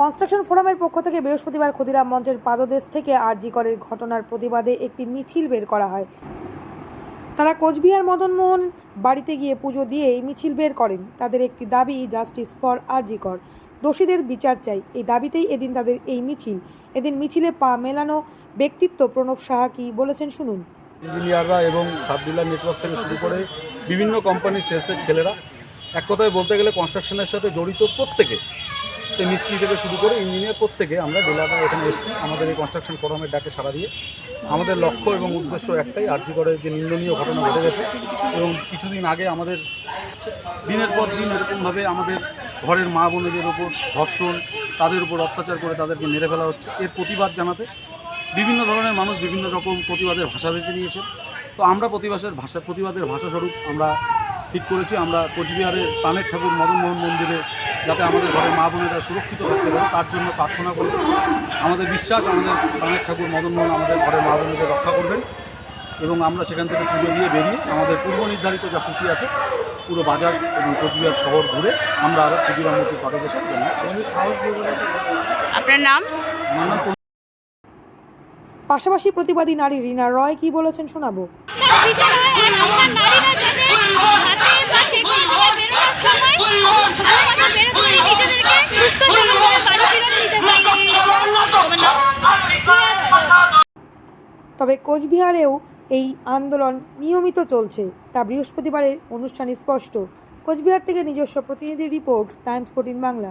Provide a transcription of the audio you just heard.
Construction ফোরামের পক্ষ থেকে বৃহস্পতিবার ক্ষুদিরাম মঞ্চের পাদদেশ থেকে আরজি করের ঘটনার প্রতিবাদে একটি মিছিল বের করা হয়। তারা কোচবিহার মদনমোহন বাড়িতে গিয়ে পুজো দিয়ে এই মিছিল বের করেন। তাদের একটি দাবি, জাস্টিস ফর আরজি কর। দোষীদের বিচার চাই। এই দাবিতেই এদিন তাদের এই মিছিল। এদিন মিছিলে পা মেলানো ব্যক্তিত্ব প্রণব সাহা কি বলেছেন শুনুন। ইঞ্জিনিয়াররা এবং সাব ডিলার নেটওয়ার্ক থেকে শুরু করে বিভিন্ন কোম্পানির সেলসের ছেলেরা। এক কথায় বলতে গেলে কনস্ট্রাকশনের সাথে জড়িত প্রত্যেকে সে মিস্ত্রি থেকে শুরু করে ইঞ্জিনিয়ার প্রত্যেকে আমরা ডিলাররা এখানে এসেছি। আমাদের এই কনস্ট্রাকশন ফোরামের ডাকে সাড়া দিয়ে। আমাদের লক্ষ্য এবং উদ্দেশ্য একটাই আর্জি করে যে নিন্দনীয় ঘটনা ঘটে গেছে। এবং কিছুদিন আগে আমাদের দিনের পর দিন এরকমভাবে আমাদের ঘরের মা বোনেদের ওপর ধর্ষণ, তাদের উপর অত্যাচার করে তাদেরকে মেরে ফেলা হচ্ছে। এর প্রতিবাদ জানাতে বিভিন্ন ধরনের মানুষ বিভিন্ন রকম প্রতিবাদের ভাষা বেছে নিয়েছে তো আমরা প্রতিবাদের ভাষা, প্রতিবাদের ভাষাস্বরূপ আমরা ঠিক করেছি। আমরা কোচবিহারের প্রাণের ঠাকুর মদনমোহন মন্দিরে যাতে আমাদের ঘরের মা বোনেরা সুরক্ষিত থাকতে পারে তার জন্য প্রার্থনা করব। আমাদের বিশ্বাস আমাদের অনেক ঠাকুর মদনমোহন আমাদের ঘরের মা বোনেদের রক্ষা করবেন এবং আমরা সেখান থেকে পুজো দিয়ে বেরিয়ে আমাদের পূর্ব নির্ধারিত যা সূচি আছে পুরো বাজার এবং কোচবিহার শহর ঘুরে আমরা আরও ক্ষুদিরাম মূর্তির পাদদেশের জন্য আপনার নাম? আমার নাম পাশাপাশি প্রতিবাদী নারী রিনা রয় কি বলেছেন শোনাবো। তবে কোচবিহারেও এই আন্দোলন নিয়মিত চলছে, তা বৃহস্পতিবারের অনুষ্ঠানে স্পষ্ট। কোচবিহার থেকে নিজস্ব প্রতিনিধি রিপোর্ট, টাইমস ফোর্টিন বাংলা।